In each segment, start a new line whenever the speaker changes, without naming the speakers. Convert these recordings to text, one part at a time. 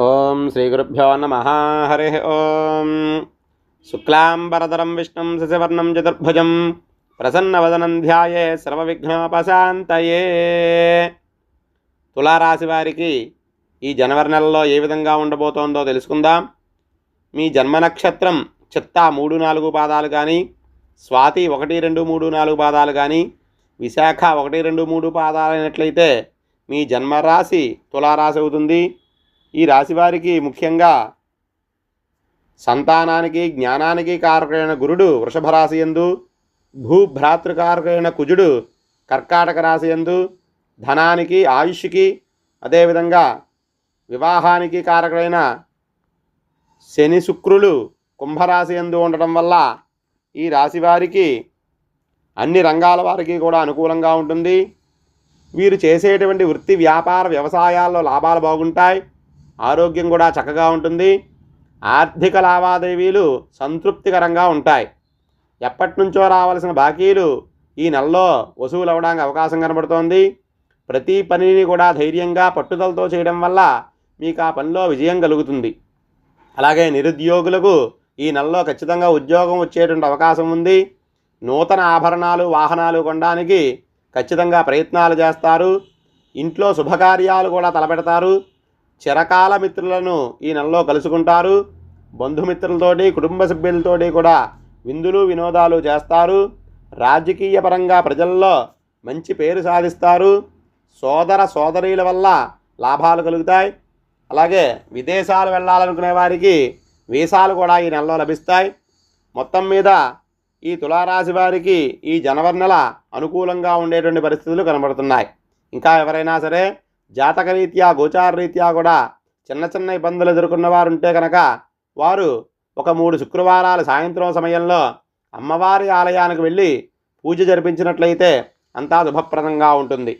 ఓం శ్రీ గురుభ్యో నమ. హరి ఓం. శుక్లాంబరధరం విష్ణుం శశివర్ణం చతుర్భుజం ప్రసన్నవదనం ధ్యాయే సర్వవిఘ్నోపశాంతయే తులారాశి వారికి ఈ జనవరి నెలలో ఏ విధంగా ఉండబోతోందో తెలుసుకుందాం. మీ జన్మ నక్షత్రం చిత్తా మూడు నాలుగు పాదాలు కానీ స్వాతి ఒకటి రెండు మూడు నాలుగు పాదాలు కానీ విశాఖ ఒకటి రెండు మూడు పాదాలు అయినట్లయితే మీ జన్మరాశి తులారాశి అవుతుంది. ఈ రాశి వారికి ముఖ్యంగా సంతానానికి జ్ఞానానికి కారకమైన గురుడు వృషభ రాశి ఎందు భూభ్రాతృకారకమైన కుజుడు కర్కాటక రాశి ఎందు ధనానికి ఆయుష్కి అదేవిధంగా వివాహానికి కారకుడైన శని శుక్రులు కుంభరాశి ఎందు ఉండటం వల్ల ఈ రాశి వారికి అన్ని రంగాల వారికి కూడా అనుకూలంగా ఉంటుంది. వీరు చేసేటువంటి వృత్తి వ్యాపార వ్యవసాయాల్లో లాభాలు బాగుంటాయి. ఆరోగ్యం కూడా చక్కగా ఉంటుంది. ఆర్థిక లావాదేవీలు సంతృప్తికరంగా ఉంటాయి. ఎప్పటి నుంచో రావాల్సిన బాకీలు ఈ నెలలో వసూలు అవ్వడానికి అవకాశం కనబడుతోంది. ప్రతి పనిని కూడా ధైర్యంగా పట్టుదలతో చేయడం వల్ల మీకు ఆ పనిలో విజయం కలుగుతుంది. అలాగే నిరుద్యోగులకు ఈ నెలలో ఖచ్చితంగా ఉద్యోగం వచ్చేటువంటి అవకాశం ఉంది. నూతన ఆభరణాలు వాహనాలు కొనడానికి ఖచ్చితంగా ప్రయత్నాలు చేస్తారు. ఇంట్లో శుభకార్యాలు కూడా తలపెడతారు. చిరకాల మిత్రులను ఈ నెలలో కలుసుకుంటారు. బంధుమిత్రులతోటి కుటుంబ సభ్యులతోటి కూడా విందులు వినోదాలు చేస్తారు. రాజకీయ పరంగా ప్రజల్లో మంచి పేరు సాధిస్తారు. సోదర సోదరీల వల్ల లాభాలు కలుగుతాయి. అలాగే విదేశాలు వెళ్ళాలనుకునే వారికి వీసాలు కూడా ఈ నెలలో లభిస్తాయి. మొత్తం మీద ఈ తులారాశి వారికి ఈ జనవరి నెల అనుకూలంగా ఉండేటువంటి పరిస్థితులు కనబడుతున్నాయి. ఇంకా ఎవరైనా సరే జాతక రీత్యా గోచార రీత్యా కూడా చిన్న చిన్న ఇబ్బందులు ఎదుర్కొన్న వారు ఉంటే కనుక వారు ఒక మూడు శుక్రవారాల సాయంత్రం సమయంలో అమ్మవారి ఆలయానికి వెళ్ళి పూజ జరిపించినట్లయితే అంతా శుభప్రదంగా ఉంటుంది.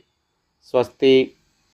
స్వస్తి.